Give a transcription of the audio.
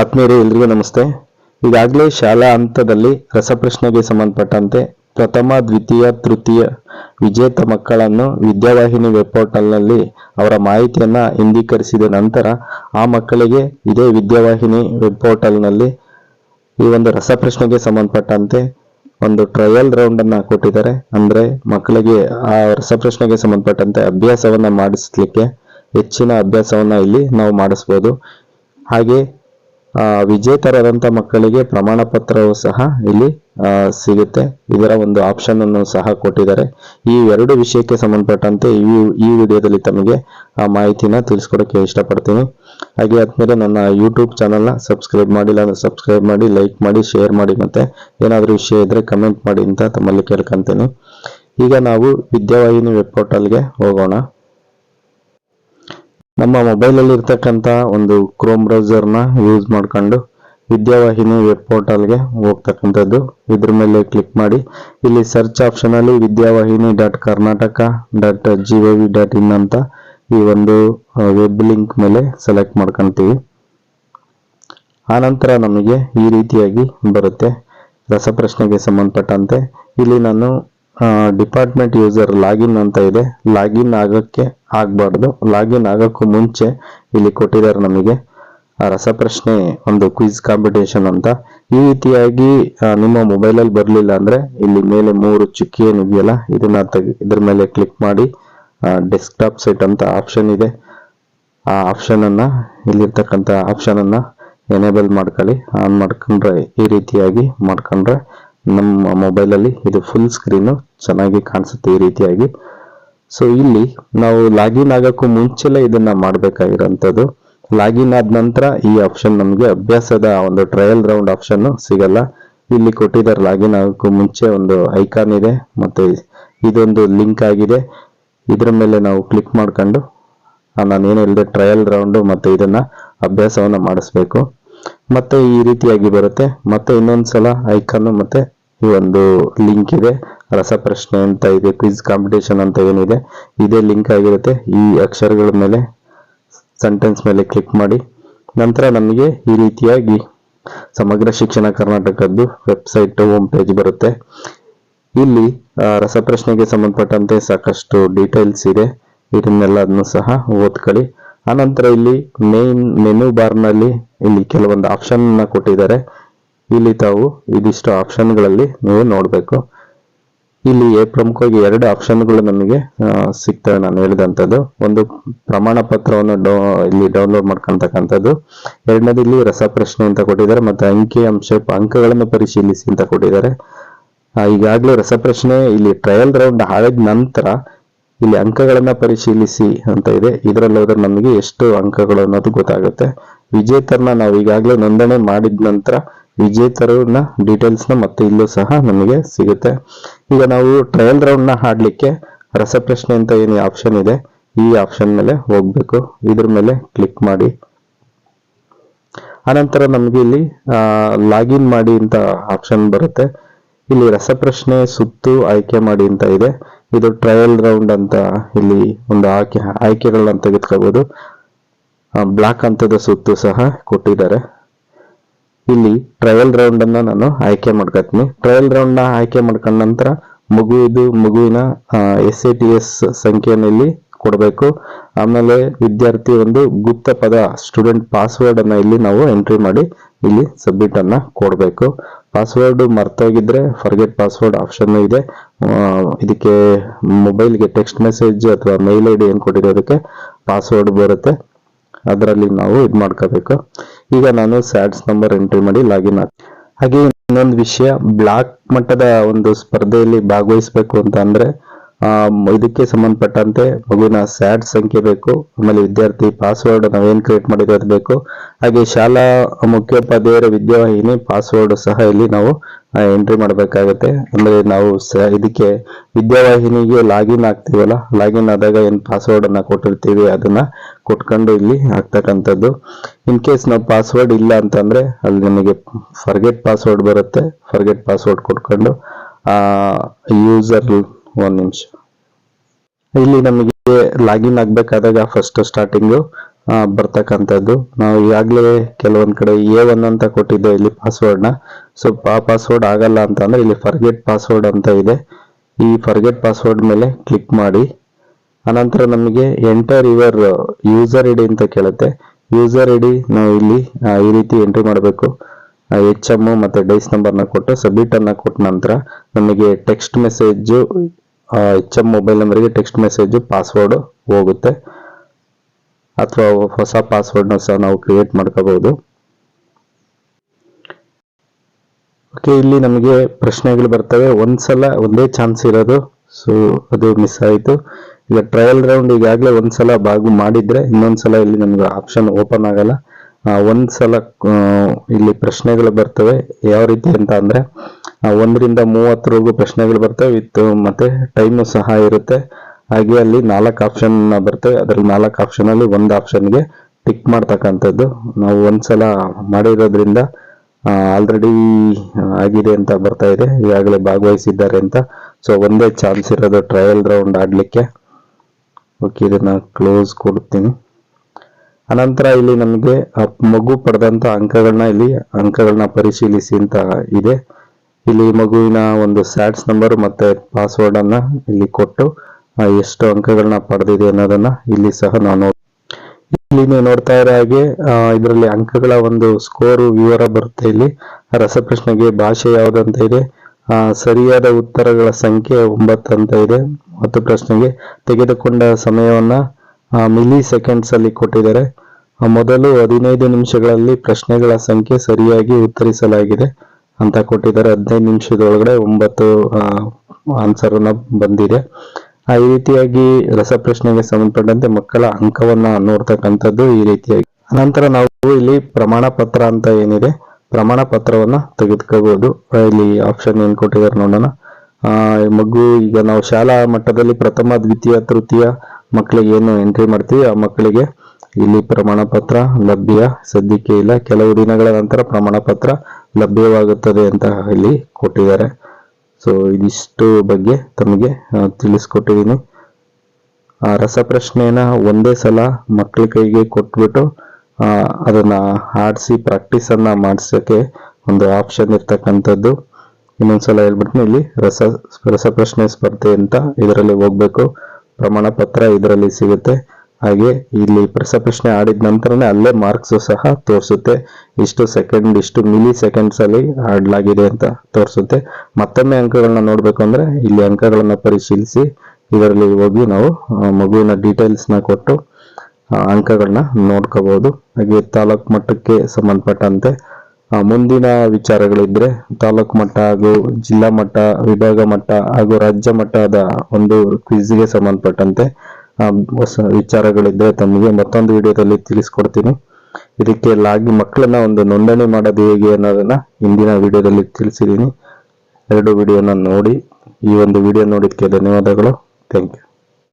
ಆತ್ಮೀಯರೇ, ಎಲ್ರಿಗೂ ನಮಸ್ತೆ. ಈಗಾಗಲೇ ಶಾಲಾ ಹಂತದಲ್ಲಿ ರಸಪ್ರಶ್ನೆಗೆ ಸಂಬಂಧಪಟ್ಟಂತೆ ಪ್ರಥಮ, ದ್ವಿತೀಯ, ತೃತೀಯ ವಿಜೇತ ಮಕ್ಕಳನ್ನು ವಿದ್ಯಾವಾಹಿನಿ ವೆಬ್ ಪೋರ್ಟಲ್ನಲ್ಲಿ ಅವರ ಮಾಹಿತಿಯನ್ನು ಇಂದೀಕರಿಸಿದ ನಂತರ ಆ ಮಕ್ಕಳಿಗೆ ಇದೇ ವಿದ್ಯಾವಾಹಿನಿ ವೆಬ್ ಪೋರ್ಟಲ್ನಲ್ಲಿ ಈ ಒಂದು ರಸಪ್ರಶ್ನೆಗೆ ಸಂಬಂಧಪಟ್ಟಂತೆ ಒಂದು ಟ್ರಯಲ್ ರೌಂಡ್ ಅನ್ನ ಕೊಟ್ಟಿದ್ದಾರೆ. ಅಂದ್ರೆ ಮಕ್ಕಳಿಗೆ ಆ ರಸಪ್ರಶ್ನೆಗೆ ಸಂಬಂಧಪಟ್ಟಂತೆ ಅಭ್ಯಾಸವನ್ನ ಮಾಡಿಸ್ಲಿಕ್ಕೆ ಹೆಚ್ಚಿನ ಅಭ್ಯಾಸವನ್ನ ಇಲ್ಲಿ ನಾವು ಮಾಡಿಸ್ಬೋದು. ಹಾಗೆ ಆ, ವಿಜೇತರಾದಂತ ಮಕ್ಕಳಿಗೆ ಪ್ರಮಾಣ ಪತ್ರವು ಸಹ ಇಲ್ಲಿ ಸಿಗುತ್ತೆ. ಇದರ ಒಂದು ಆಪ್ಷನ್ ಅನ್ನು ಸಹ ಕೊಟ್ಟಿದ್ದಾರೆ. ಈ ಎರಡು ವಿಷಯಕ್ಕೆ ಸಂಬಂಧಪಟ್ಟಂತೆ ಈ ಈ ವಿಡಿಯೋದಲ್ಲಿ ತಮಗೆ ಆ ಮಾಹಿತಿನ ತಿಳಿಸ್ಕೊಡಕ್ಕೆ ಇಷ್ಟಪಡ್ತೀನಿ. ಹಾಗೆ ಆದ್ಮೇಲೆ ನನ್ನ ಯೂಟ್ಯೂಬ್ ಚಾನಲ್ನ ಸಬ್ಸ್ಕ್ರೈಬ್ ಮಾಡಿಲ್ಲ ಅಂದ್ರೆ ಸಬ್ಸ್ಕ್ರೈಬ್ ಮಾಡಿ ಲೈಕ್ ಮಾಡಿ ಶೇರ್ ಮಾಡಿ ಮತ್ತೆ ಏನಾದರೂ ವಿಷಯ ಇದ್ರೆ ಕಮೆಂಟ್ ಮಾಡಿ ಅಂತ ತಮ್ಮಲ್ಲಿ ಕೇಳ್ಕೊಂತೇನೆ. ಈಗ ನಾವು ವಿದ್ಯಾವಾಹಿನಿ ವೆಬ್ ಪೋರ್ಟಲ್ಗೆ ಹೋಗೋಣ. ನಮ್ಮ ಮೊಬೈಲಲ್ಲಿ ಇರ್ತಕ್ಕಂಥ ಒಂದು ಕ್ರೋಮ್ ಬ್ರೌಸರ್ನ ಯೂಸ್ ಮಾಡ್ಕೊಂಡು ವಿದ್ಯಾವಾಹಿನಿ ವೆಬ್ ಪೋರ್ಟಲ್ಗೆ ಹೋಗ್ತಕ್ಕಂಥದ್ದು. ಇದ್ರ ಮೇಲೆ ಕ್ಲಿಕ್ ಮಾಡಿ. ಇಲ್ಲಿ search ಆಪ್ಷನಲ್ಲಿ Vidyavahini dot Karnataka dot G V dot in ಅಂತ ಈ ಒಂದು ವೆಬ್ ಲಿಂಕ್ ಮೇಲೆ ಸೆಲೆಕ್ಟ್ ಮಾಡ್ಕೊಂತೀವಿ. ಆನಂತರ ನಮಗೆ ಈ ರೀತಿಯಾಗಿ ಬರುತ್ತೆ. ರಸಪ್ರಶ್ನೆಗೆ ಸಂಬಂಧಪಟ್ಟಂತೆ. ಇಲ್ಲಿ ನಾನು ಡಿಪಾರ್ಟ್ಮೆಂಟ್ ಯೂಸರ್ ಲಾಗಿನ್ ಅಂತ ಇದೆ. ಲಾಗಿನ್ ಆಗೋಕ್ಕೆ ಆಗಬಾರ್ದು. ಲಾಗಿನ್ ಆಗೋಕ್ಕೂ ಮುಂಚೆ ಇಲ್ಲಿ ಕೊಟ್ಟಿದ್ದಾರೆ ನಮಗೆ ರಸಪ್ರಶ್ನೆ ಒಂದು ಕ್ವಿಜ್ ಕಾಂಪಿಟೇಷನ್ ಅಂತ. ಈ ರೀತಿಯಾಗಿ ನಿಮ್ಮ ಮೊಬೈಲಲ್ಲಿ ಬರಲಿಲ್ಲ ಅಂದರೆ ಇಲ್ಲಿ ಮೇಲೆ ಮೂರು ಚುಕ್ಕಿ ಏನಿದೆಯಲ್ಲ ಇದನ್ನ ತೆಗಿ, ಇದ್ರ ಮೇಲೆ ಕ್ಲಿಕ್ ಮಾಡಿ ಡೆಸ್ಕ್ಟಾಪ್ ಸೆಟ್ ಅಂತ ಆಪ್ಷನ್ ಇದೆ. ಆ ಆಪ್ಷನನ್ನು ಇಲ್ಲಿರ್ತಕ್ಕಂಥ ಆಪ್ಷನನ್ನು ಎನೇಬಲ್ ಮಾಡ್ಕೊಳ್ಳಿ. ಆನ್ ಮಾಡ್ಕೊಂಡ್ರೆ ಈ ರೀತಿಯಾಗಿ ಮಾಡ್ಕೊಂಡ್ರೆ ನಮ್ಮ ಮೊಬೈಲಲ್ಲಿ ಇದು ಫುಲ್ ಸ್ಕ್ರೀನು ಚೆನ್ನಾಗಿ ಕಾಣಿಸುತ್ತೆ ಈ ರೀತಿಯಾಗಿ. ಸೊ ಇಲ್ಲಿ ನಾವು ಲಾಗಿನ್ ಆಗೋಕ್ಕೂ ಮುಂಚೆಲ್ಲ ಇದನ್ನು ಮಾಡಬೇಕಾಗಿರೋಂಥದ್ದು ಲಾಗಿನ್ ಆದ ನಂತರ ಈ ಆಪ್ಷನ್ ನಮಗೆ ಅಭ್ಯಾಸದ ಒಂದು ಟ್ರಯಲ್ ರೌಂಡ್ ಆಪ್ಷನ್ ಸಿಗಲ್ಲ. ಇಲ್ಲಿ ಕೊಟ್ಟಿದ್ದಾರೆ ಲಾಗಿನ್ ಆಗೋಕ್ಕೂ ಮುಂಚೆ ಒಂದು ಐಕಾನ್ ಇದೆ ಮತ್ತು ಇದೊಂದು ಲಿಂಕ್ ಆಗಿದೆ. ಇದರ ಮೇಲೆ ನಾವು ಕ್ಲಿಕ್ ಮಾಡ್ಕೊಂಡು ನಾನು ಏನು ಹೇಳಿದೆ ಟ್ರಯಲ್ ರೌಂಡು ಮತ್ತು ಇದನ್ನು ಅಭ್ಯಾಸವನ್ನು ಮಾಡಿಸ್ಬೇಕು. ಮತ್ತು ಈ ರೀತಿಯಾಗಿ ಬರುತ್ತೆ. ಮತ್ತೆ ಇನ್ನೊಂದ್ಸಲ ಐಕಾನು ಮತ್ತೆ ಈ ಒಂದು ಲಿಂಕ್ ಇದೆ. ರಸಪ್ರಶ್ನೆ ಅಂತ ಇದೆ ಕ್ವಿಜ್ ಕಾಂಪಿಟೇಷನ್ ಅಂತ ಏನಿದೆ. ಇದೇ ಲಿಂಕ್ ಆಗಿರುತ್ತೆ. ಈ ಅಕ್ಷರಗಳ ಮೇಲೆ ಸೆಂಟೆನ್ಸ್ ಮೇಲೆ ಕ್ಲಿಕ್ ಮಾಡಿ. ನಂತರ ನಮಗೆ ಈ ರೀತಿಯಾಗಿ ಸಮಗ್ರ ಶಿಕ್ಷಣ ಕರ್ನಾಟಕದ್ದು ವೆಬ್ಸೈಟ್ ಹೋಮ್ ಪೇಜ್ ಬರುತ್ತೆ. ಇಲ್ಲಿ ರಸಪ್ರಶ್ನೆಗೆ ಸಂಬಂಧಪಟ್ಟಂತೆ ಸಾಕಷ್ಟು ಡೀಟೇಲ್ಸ್ ಇದೆ. ಇದನ್ನೆಲ್ಲದನ್ನು ಸಹ ಓದ್ಕೊಳ್ಳಿ. ಆನಂತರ ಇಲ್ಲಿ ಮೇನ್ ಮೆನು ಬಾರ್ನಲ್ಲಿ ಇಲ್ಲಿ ಕೆಲವೊಂದು ಆಪ್ಷನ್ ಕೊಟ್ಟಿದ್ದಾರೆ. ಇಲ್ಲಿ ತಾವು ಇದಿಷ್ಟು ಆಪ್ಷನ್ಗಳಲ್ಲಿ ನೀವು ನೋಡಬೇಕು. ಇಲ್ಲಿ ಪ್ರಮುಖವಾಗಿ ಎರಡು ಆಪ್ಷನ್ಗಳು ನಮಗೆ ಸಿಗ್ತವೆ ನಾನು ಹೇಳಿದಂಥದ್ದು. ಒಂದು ಪ್ರಮಾಣ ಪತ್ರವನ್ನು ಡೌ, ಇಲ್ಲಿ ಡೌನ್ಲೋಡ್ ಮಾಡ್ಕೊಂತಕ್ಕಂಥದ್ದು. ಎರಡನೇದು ಇಲ್ಲಿ ರಸಪ್ರಶ್ನೆ ಅಂತ ಕೊಟ್ಟಿದ್ದಾರೆ ಮತ್ತೆ ಅಂಕಿ, ಅಂಶ, ಅಂಕಗಳನ್ನು ಪರಿಶೀಲಿಸಿ ಅಂತ ಕೊಟ್ಟಿದ್ದಾರೆ. ಈಗಾಗಲೇ ರಸಪ್ರಶ್ನೆ ಇಲ್ಲಿ ಟ್ರಯಲ್ ರೌಂಡ್ ಆದ ನಂತರ ಇಲ್ಲಿ ಅಂಕಗಳನ್ನು ಪರಿಶೀಲಿಸಿ ಅಂತ ಇದೆ. ಇದರಲ್ಲಿ ಹೋದ್ರೆ ನಮಗೆ ಎಷ್ಟು ಅಂಕಗಳು ಅನ್ನೋದು ಗೊತ್ತಾಗುತ್ತೆ. ವಿಜೇತರನ್ನ ನಾವು ಈಗಾಗಲೇ ನೋಂದಣಿ ಮಾಡಿದ ನಂತರ ವಿಜೇತರನ್ನ ಡೀಟೇಲ್ಸ್ನ ಮತ್ತೆ ಇಲ್ಲೂ ಸಹ ನಮಗೆ ಸಿಗುತ್ತೆ. ಈಗ ನಾವು ಟ್ರಯಲ್ ರೌಂಡ್ನ ಆಡ್ಲಿಕ್ಕೆ ರಸಪ್ರಶ್ನೆ ಅಂತ ಏನು ಆಪ್ಷನ್ ಇದೆ? ಈ ಆಪ್ಷನ್ ಮೇಲೆ ಹೋಗಬೇಕು. ಇದ್ರ ಮೇಲೆ ಕ್ಲಿಕ್ ಮಾಡಿ. ಅನಂತರ ನಮಗೆ ಇಲ್ಲಿ ಲಾಗಿನ್ ಮಾಡಿ ಅಂತ ಆಪ್ಷನ್ ಬರುತ್ತೆ. ಇಲ್ಲಿ ರಸಪ್ರಶ್ನೆ, ಸುತ್ತು, ಆಯ್ಕೆ ಮಾಡಿ ಅಂತ ಇದೆ. ಇದು ಟ್ರಯಲ್ ರೌಂಡ್ ಅಂತ ಇಲ್ಲಿ ಒಂದು ಆಯ್ಕೆ, ಆಯ್ಕೆಗಳನ್ನ ತೆಗೆದುಕೋಬಹುದು ಬ್ಲಾಕ್ ಅಂತದ ಸುತ್ತು ಸಹ ಕೊಟ್ಟಿದ್ದಾರೆ. ಇಲ್ಲಿ ಟ್ರಯಲ್ ರೌಂಡ್ ಅನ್ನ ನಾನು ಆಯ್ಕೆ ಮಾಡ್ಕೊತೀನಿ ಟ್ರಯಲ್ ರೌಂಡ್ನ ಆಯ್ಕೆ ಮಾಡ್ಕೊಂಡ ನಂತರ ಮಗುವಿದು ಮಗುವಿನ ಎಸ್ ಎ ಟಿ ಎಸ್ ಸಂಖ್ಯೆಯನ್ನು ಇಲ್ಲಿ ಕೊಡಬೇಕು. ಆಮೇಲೆ ವಿದ್ಯಾರ್ಥಿ ಒಂದು ಗುಪ್ತ ಪದ ಸ್ಟೂಡೆಂಟ್ ಪಾಸ್ವರ್ಡ್ ಅನ್ನ ಇಲ್ಲಿ ನಾವು ಎಂಟ್ರಿ ಮಾಡಿ ಇಲ್ಲಿ ಸಬ್ಮಿಟ್ ಅನ್ನ ಕೊಡಬೇಕು. ಪಾಸ್ವರ್ಡ್ ಮರ್ತೋಗಿದ್ರೆ ಫರ್ಗೆಟ್ ಪಾಸ್ವರ್ಡ್ ಆಪ್ಷನ್ ಇದೆ. ಇದಕ್ಕೆ ಮೊಬೈಲ್ಗೆ ಟೆಕ್ಸ್ಟ್ ಮೆಸೇಜ್ ಅಥವಾ ಮೇಲ್ ಐ ಡಿ ಏನು ಕೊಟ್ಟಿರೋದಕ್ಕೆ ಪಾಸ್ವರ್ಡ್ ಬರುತ್ತೆ. ಅದರಲ್ಲಿ ನಾವು ಇದು ಮಾಡ್ಕೋಬೇಕು. ಈಗ ನಾನು ಸ್ಯಾಟ್ಸ್ ನಂಬರ್ ಎಂಟ್ರಿ ಮಾಡಿ ಲಾಗಿನ್ ಆಗ ಹಾಗೆ ಇನ್ನೊಂದು ವಿಷಯ, ಬ್ಲಾಕ್ ಮಟ್ಟದ ಒಂದು ಸ್ಪರ್ಧೆಯಲ್ಲಿ ಭಾಗವಹಿಸಬೇಕು ಅಂತ ಅಂದ್ರೆ ಇದಕ್ಕೆ ಸಂಬಂಧಪಟ್ಟಂತೆ ಮಗುವಿನ ಸ್ಯಾಡ್ ಸಂಖ್ಯೆ ಬೇಕು, ಆಮೇಲೆ ವಿದ್ಯಾರ್ಥಿ ಪಾಸ್ವರ್ಡ್ ನಾವೇನು ಕ್ರಿಯೇಟ್ ಮಾಡಿರೋದು ಬೇಕು, ಹಾಗೆ ಶಾಲಾ ಮುಖ್ಯೋಪಾಧ್ಯಾಯರ ವಿದ್ಯಾವಾಹಿನಿ ಪಾಸ್ವರ್ಡ್ ಸಹ ಇಲ್ಲಿ ನಾವು ಎಂಟ್ರಿ ಮಾಡಬೇಕಾಗುತ್ತೆ. ಅಂದರೆ ನಾವು ಇದಕ್ಕೆ ವಿದ್ಯಾವಾಹಿನಿಗೆ ಲಾಗಿನ್ ಆಗ್ತೀವಲ್ಲ ಲಾಗಿನ್ ಆದಾಗ ಏನು ಪಾಸ್ವರ್ಡ್ ಅನ್ನ ಕೊಟ್ಟಿರ್ತೀವಿ, ಅದನ್ನ ಕೊಟ್ಕೊಂಡು ಇಲ್ಲಿ ಹಾಕ್ತಕ್ಕಂಥದ್ದು. ಇನ್ ಕೇಸ್ ನಾವು ಪಾಸ್ವರ್ಡ್ ಇಲ್ಲ ಅಂತಂದ್ರೆ ಅಲ್ಲಿ ನಮಗೆ ಫರ್ಗೆಟ್ ಪಾಸ್ವರ್ಡ್ ಬರುತ್ತೆ ಫರ್ಗೆಟ್ ಪಾಸ್ವರ್ಡ್ ಕೊಟ್ಕೊಂಡು ಯೂಸರ್ ಒಂದ್ ನಿಮಿಷ. ಇಲ್ಲಿ ನಮಗೆ ಲಾಗಿನ್ ಆಗ್ಬೇಕಾದಾಗ ಫಸ್ಟ್ ಸ್ಟಾರ್ಟಿಂಗು ಬರ್ತಕ್ಕಂಥದ್ದು. ನಾವು ಈಗಾಗಲೇ ಕೆಲವೊಂದು ಕಡೆ ಎ ಒನ್ ಅಂತ ಕೊಟ್ಟಿದ್ದೆ ಇಲ್ಲಿ ಪಾಸ್ವರ್ಡ್ನ ಸೊ ಆ ಪಾಸ್ವರ್ಡ್ ಆಗಲ್ಲ ಅಂತ ಅಂದ್ರೆ ಇಲ್ಲಿ ಫರ್ಗೆಟ್ ಪಾಸ್ವರ್ಡ್ ಅಂತ ಇದೆ. ಈ ಫರ್ಗೆಟ್ ಪಾಸ್ವರ್ಡ್ ಮೇಲೆ ಕ್ಲಿಕ್ ಮಾಡಿ. ಅನಂತರ ನಮಗೆ ಎಂಟರ್ ಯುವರ್ ಯೂಸರ್ ಐಡಿ ಅಂತ ಕೇಳುತ್ತೆ. ಯೂಸರ್ ಐಡಿ ನಾವು ಇಲ್ಲಿ ಈ ರೀತಿ ಎಂಟ್ರಿ ಮಾಡಬೇಕು. ಎಚ್ ಎಂ ಮತ್ತು ಡೈಸ್ ನಂಬರ್ನ ಕೊಟ್ಟು ಸಬ್ಮಿಟ್ ಅನ್ನ ಕೊಟ್ಟ ನಂತರ ನಮಗೆ text message H M mobile ನಂಬರಿಗೆ ಟೆಕ್ಸ್ಟ್ ಮೆಸೇಜು ಪಾಸ್ವರ್ಡ್ ಹೋಗುತ್ತೆ. ಅಥವಾ ಹೊಸ ಪಾಸ್ವರ್ಡ್ನ ಸಹ ನಾವು ಕ್ರಿಯೇಟ್ ಮಾಡ್ಕೋಬಹುದು. ಓಕೆ ಇಲ್ಲಿ ನಮಗೆ ಪ್ರಶ್ನೆಗಳು ಬರ್ತವೆ. ಒಂದ್ಸಲ ಒಂದೇ ಚಾನ್ಸ್ ಇರೋದು ಸೊ ಅದು ಮಿಸ್ ಆಯಿತು. ಈಗ ಟ್ರಯಲ್ ರೌಂಡ್ ಈಗಾಗಲೇ ಒಂದ್ಸಲ ಬಾಗು ಮಾಡಿದ್ರೆ ಇನ್ನೊಂದ್ಸಲ ಇಲ್ಲಿ ನಮ್ಗೆ ಆಪ್ಷನ್ ಓಪನ್ ಆಗಲ್ಲ. ಆ, ಒಂದ್ಸಲ ಆ, ಇಲ್ಲಿ ಪ್ರಶ್ನೆಗಳು ಬರ್ತವೆ. ಯಾವ ರೀತಿ ಅಂತ ಅಂದರೆ ಒಂದರಿಂದ ಮೂವತ್ತರವರೆಗೂ ಪ್ರಶ್ನೆಗಳು ಬರ್ತವೆ. ವಿತ್ ಮತ್ತೆ ಟೈಮು ಸಹ ಇರುತ್ತೆ. ಹಾಗೆ ಅಲ್ಲಿ ನಾಲ್ಕು ಆಪ್ಷನ್ ಬರ್ತವೆ. ಅದ್ರಲ್ಲಿ ನಾಲ್ಕು ಆಪ್ಷನ್ ಅಲ್ಲಿ ಒಂದು ಆಪ್ಷನ್ಗೆ ಟಿಕ್ ಮಾಡ್ತಕ್ಕಂಥದ್ದು. ನಾವು ಒಂದ್ಸಲ ಮಾಡಿರೋದ್ರಿಂದ ಆಲ್ರೆಡಿ ಆಗಿದೆ ಅಂತ ಬರ್ತಾ ಇದೆ. ಈಗಾಗಲೇ ಭಾಗವಹಿಸಿದ್ದಾರೆ ಅಂತ. ಸೊ ಒಂದೇ ಚಾನ್ಸ್ ಇರೋದು ಟ್ರಯಲ್ ರೌಂಡ್ ಆಡಲಿಕ್ಕೆ ಓಕೆ ಇದನ್ನು ಕ್ಲೋಸ್ ಕೊಡ್ತೀನಿ. ಅನಂತರ ಇಲ್ಲಿ ನಮಗೆ ಮಗು ಪಡೆದಂತ ಅಂಕಗಳನ್ನ ಇಲ್ಲಿ ಅಂಕಗಳನ್ನ ಪರಿಶೀಲಿಸಿ ಅಂತ ಇದೆ. ಇಲ್ಲಿ ಮಗುವಿನ ಒಂದು ಸ್ಯಾಟ್ಸ್ ನಂಬರ್ ಮತ್ತೆ ಪಾಸ್ವರ್ಡ್ ಅನ್ನ ಇಲ್ಲಿ ಕೊಟ್ಟು ಎಷ್ಟು ಅಂಕಗಳನ್ನ ಪಡೆದಿದೆ ಅನ್ನೋದನ್ನ ಇಲ್ಲಿ ಸಹ ನಾವು ಇಲ್ಲಿ ನೀವು ನೋಡ್ತಾ ಇರೋ ಹಾಗೆ ಇದರಲ್ಲಿ ಅಂಕಗಳ ಒಂದು ಸ್ಕೋರ್, ವಿವರ ಬರುತ್ತೆ ಇಲ್ಲಿ. ರಸಪ್ರಶ್ನೆಗೆ ಭಾಷೆ ಯಾವುದಂತ ಇದೆ. ಸರಿಯಾದ ಉತ್ತರಗಳ ಸಂಖ್ಯೆ ಒಂಬತ್ತು ಅಂತ ಇದೆ. ಮತ್ತು ಪ್ರಶ್ನೆಗೆ ತೆಗೆದುಕೊಂಡ ಸಮಯವನ್ನ ಮಿಲಿ ಸೆಕೆಂಡ್ಸ್ ಅಲ್ಲಿ ಕೊಟ್ಟಿದ್ದಾರೆ ಮೊದಲು ಹದಿನೈದು ನಿಮಿಷಗಳಲ್ಲಿ ಪ್ರಶ್ನೆಗಳ ಸಂಖ್ಯೆ ಸರಿಯಾಗಿ ಉತ್ತರಿಸಲಾಗಿದೆ ಅಂತ ಕೊಟ್ಟಿದ್ದಾರೆ. ಹದಿನೈದು ನಿಮಿಷದೊಳಗಡೆ ಒಂಬತ್ತು ಆನ್ಸರ್ ಬಂದಿದೆ. ಆ, ಈ ರೀತಿಯಾಗಿ ರಸಪ್ರಶ್ನೆಗೆ ಸಂಬಂಧಪಟ್ಟಂತೆ ಮಕ್ಕಳ ಅಂಕವನ್ನ ನೋಡ್ತಕ್ಕಂಥದ್ದು ಈ ರೀತಿಯಾಗಿ. ನಂತರ ನಾವು ಇಲ್ಲಿ ಪ್ರಮಾಣ ಪತ್ರ ಅಂತ ಏನಿದೆ ಪ್ರಮಾಣ ಪತ್ರವನ್ನ ತೆಗೆದುಕೋಬಹುದು ಇಲ್ಲಿ ಆಪ್ಷನ್ ಏನ್ ಕೊಟ್ಟಿದ್ದಾರೆ ನೋಡೋಣ. ಮಗು ಈಗ ನಾವು ಶಾಲಾ ಮಟ್ಟದಲ್ಲಿ ಪ್ರಥಮ ದ್ವಿತೀಯ ತೃತೀಯ ಮಕ್ಕಳಿಗೆ ಏನು ಎಂಟ್ರಿ ಮಾಡ್ತೀವಿ, ಆ ಮಕ್ಕಳಿಗೆ ಇಲ್ಲಿ ಪ್ರಮಾಣ ಪತ್ರ, ಲಭ್ಯ. ಸದ್ಯಕ್ಕೆ ಇಲ್ಲ, ಕೆಲವು ದಿನಗಳ ನಂತರ ಪ್ರಮಾಣ ಪತ್ರ ಲಭ್ಯವಾಗುತ್ತದೆ ಅಂತ ಇಲ್ಲಿ ಕೊಟ್ಟಿದ್ದಾರೆ. ಸೊ ಇದಿಷ್ಟು ಬಗ್ಗೆ ತಮಗೆ ತಿಳಿಸ್ಕೊಟ್ಟಿದ್ದೀನಿ. ಆ ರಸಪ್ರಶ್ನೆನ ಒಂದೇ ಸಲ ಮಕ್ಕಳ ಕೈಗೆ ಕೊಟ್ಬಿಟ್ಟು ಅದನ್ನ ಆಡಿಸಿ ಪ್ರಾಕ್ಟೀಸ್ ಅನ್ನ ಮಾಡಿಸೋಕೆ ಒಂದು ಆಪ್ಷನ್ ಇರ್ತಕ್ಕಂಥದ್ದು. ಇನ್ನೊಂದ್ಸಲ ಹೇಳ್ಬಿಟ್ಟು ಇಲ್ಲಿ ರಸ, ರಸಪ್ರಶ್ನೆ ಸ್ಪರ್ಧೆ ಅಂತ ಇದರಲ್ಲಿ ಹೋಗ್ಬೇಕು. ಪ್ರಮಾಣ ಪತ್ರ ಇದರಲ್ಲಿ ಸಿಗುತ್ತೆ. ಹಾಗೆ ಇಲ್ಲಿ ಪ್ರಶ್ನೆ ಆಡಿದ ನಂತರನೇ ಅಲ್ಲೇ ಮಾರ್ಕ್ಸ್ ಸಹ ತೋರಿಸುತ್ತೆ. ಇಷ್ಟು ಸೆಕೆಂಡ್, ಇಷ್ಟು ಮಿಲಿ ಸೆಕೆಂಡ್ಸ್ ಅಲ್ಲಿ ಆಡ್ಲಾಗಿದೆ ಅಂತ ತೋರಿಸುತ್ತೆ. ಮತ್ತೊಮ್ಮೆ ಅಂಕಗಳನ್ನ ನೋಡಬೇಕು ಅಂದ್ರೆ ಇಲ್ಲಿ ಅಂಕಗಳನ್ನ ಪರಿಶೀಲಿಸಿ ಇದರಲ್ಲಿ ಹೋಗಿ ನಾವು ಮಗುವಿನ ಡೀಟೇಲ್ಸ್ನ ಕೊಟ್ಟು ಅಂಕಗಳನ್ನ ನೋಡ್ಕೋಬಹುದು. ಹಾಗೆ ತಾಲೂಕು ಮಟ್ಟಕ್ಕೆ ಸಂಬಂಧಪಟ್ಟಂತೆ ಮುಂದಿನ ವಿಚಾರಗಳಿದ್ರೆ ತಾಲೂಕು ಮಟ್ಟ ಹಾಗೂ ಜಿಲ್ಲಾ ಮಟ್ಟ, ವಿಭಾಗ ಮಟ್ಟ ಹಾಗೂ ರಾಜ್ಯ ಮಟ್ಟದ ಒಂದು ಕ್ವಿಜ್ಗೆ ಸಂಬಂಧಪಟ್ಟಂತೆ ಹೊಸ ವಿಚಾರಗಳಿದ್ರೆ ತಮಗೆ ಮತ್ತೊಂದು ವಿಡಿಯೋದಲ್ಲಿ ತಿಳಿಸ್ಕೊಡ್ತೀನಿ. ಇದಕ್ಕೆ ಲಾಗಿ ಮಕ್ಕಳನ್ನ ಒಂದು ನೋಂದಣಿ ಮಾಡೋದು ಹೇಗೆ ಅನ್ನೋದನ್ನ ಹಿಂದಿನ ವಿಡಿಯೋದಲ್ಲಿ ತಿಳಿಸಿದ್ದೀನಿ. ಎರಡು ವಿಡಿಯೋನ ನೋಡಿ, ಈ ಒಂದು ವಿಡಿಯೋ ನೋಡಿದ್ದಕ್ಕೆ ಧನ್ಯವಾದಗಳು. Thank you